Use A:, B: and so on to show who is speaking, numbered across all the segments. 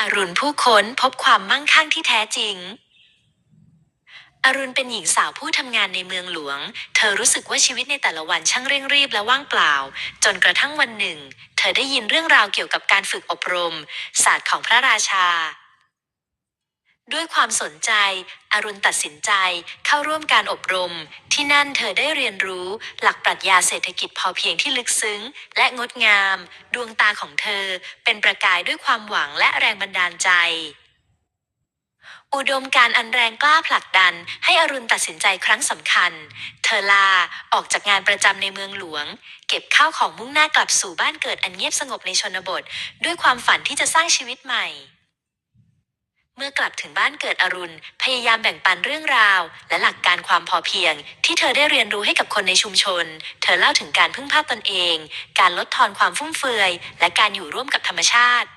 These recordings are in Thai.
A: อรุณผู้ค้นพบความมั่งคั่งที่แท้จริง อรุณเป็นหญิงสาวผู้ทำงานในเมืองหลวง เธอรู้สึกว่าชีวิตในแต่ละวันช่างเร่งรีบและว่างเปล่า จนกระทั่งวันหนึ่ง เธอได้ยินเรื่องราวเกี่ยวกับการฝึกอบรม ศาสตร์ของพระราชาด้วยความสนใจ อรุณตัดสินใจเข้าร่วมการอบรม ที่นั่นเธอได้เรียนรู้หลักปรัชญาเศรษฐกิจพอเพียงที่ลึกซึ้ง และงดงาม ดวงตาของเธอเป็นประกายด้วยความหวังและแรงบันดาลใจ อุดมการอันแรงกล้าผลักดันให้อรุณตัดสินใจครั้งสำคัญ เธอลาออกจากงานประจำในเมืองหลวง เก็บข้าวของมุ่งหน้ากลับสู่บ้านเกิดอันเงียบสงบในชนบท ด้วยความฝันที่จะสร้างชีวิตใหม่ เมื่อกลับถึงบ้านเกิดอรุณ พยายามแบ่งปันเรื่องราว และหลักการความพอเพียง ที่เธอได้เรียนรู้ให้กับคนในชุมชน เธอเล่าถึงการพึ่งพาตนเอง การลดทอนความฟุ่มเฟือย และการอยู่ร่วมกับธรรมชาติ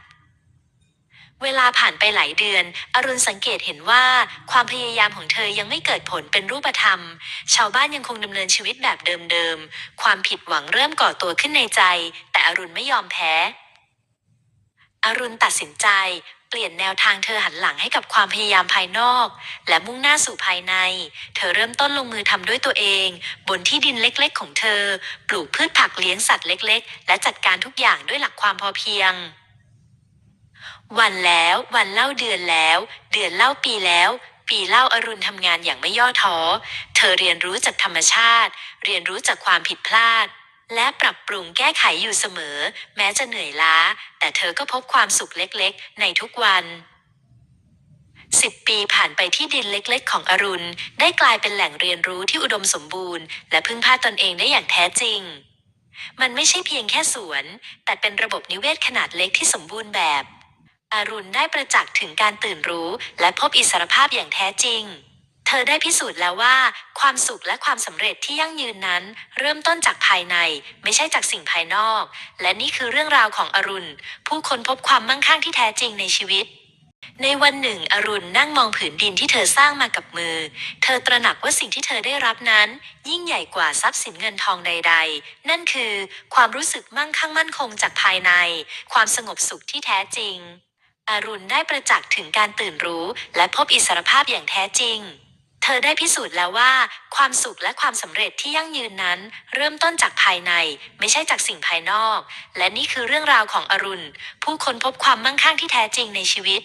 A: เวลาผ่านไปหลายเดือน อรุณสังเกตเห็นว่าความพยายามของเธอยังไม่เกิดผลเป็นรูปธรรม ชาวบ้านยังคงดำเนินชีวิตแบบเดิมๆ ความผิดหวังเริ่มก่อตัวขึ้นในใจ แต่อรุณไม่ยอมแพ้ อรุณตัดสินใจ เปลี่ยนแนวทางเธอหันหลังให้กับความพยายามภายนอก และมุ่งหน้าสู่ภายใน เธอเริ่มต้นลงมือทำด้วยตัวเอง บนที่ดินเล็กๆ ของเธอ ปลูกพืชผักเลี้ยงสัตว์เล็ก ๆ และจัดการทุกอย่างด้วยหลักความพอเพียงวันแล้ววันเล่าเดือนแล้ว เดือนเล่าปีแล้ว ปีเล่าอรุณทำงานอย่างไม่ย่อท้อ เธอเรียนรู้จากธรรมชาติ เรียนรู้จากความผิดพลาด และปรับปรุงแก้ไขอยู่เสมอ แม้จะเหนื่อยล้า แต่เธอก็พบความสุขเล็กๆ ในทุกวันสิบปีผ่านไปที่ดินเล็กๆ ของอรุณ ได้กลายเป็นแหล่งเรียนรู้ที่อุดมสมบูรณ์ และพึ่งพาตนเองได้อย่างแท้จริง มันไม่ใช่เพียงแค่สวน แต่เป็นระบบนิเวศขนาดเล็กที่สมบูรณ์แบบ อรุณได้ประจักษ์ถึงการตื่นรู้ และพบอิสรภาพอย่างแท้จริง ธอได้พิสูจน์แล้วว่า ความสุขและความสำเร็จที่ยั่งยืนนั้น เริ่มต้นจากภายในไม่ใช่จากสิ่งภายนอก และนี่คือเรื่องราวของอรุณ ผู้ค้นพบความมั่งคั่งที่แท้จริงในชีวิต ในวันหนึ่ง อรุณนั่งมองผืนดินที่เธอสร้างมากับมือ เธอตระหนักว่าสิ่งที่เธอได้รับนั้น ยิ่งใหญ่กว่าทรัพย์สินเงินทองใด ๆ นั่นคือ ความรู้สึกมั่งคั่งมั่นคงจากภายใน ความสงบสุขที่แท้จริง อรุณได้ประจักษ์ถึงการตื่นรู้ และพบอิสรภาพอย่างแท้จริง เธอได้พิสูจน์แล้วว่า ความสุขและความสำเร็จที่ยั่งยืนนั้น เริ่มต้นจากภายในไม่ใช่จากสิ่งภายนอก และนี่คือเรื่องราวของอรุณ ผู้ค้นพบความมั่งคั่งที่แท้จริงในชีวิต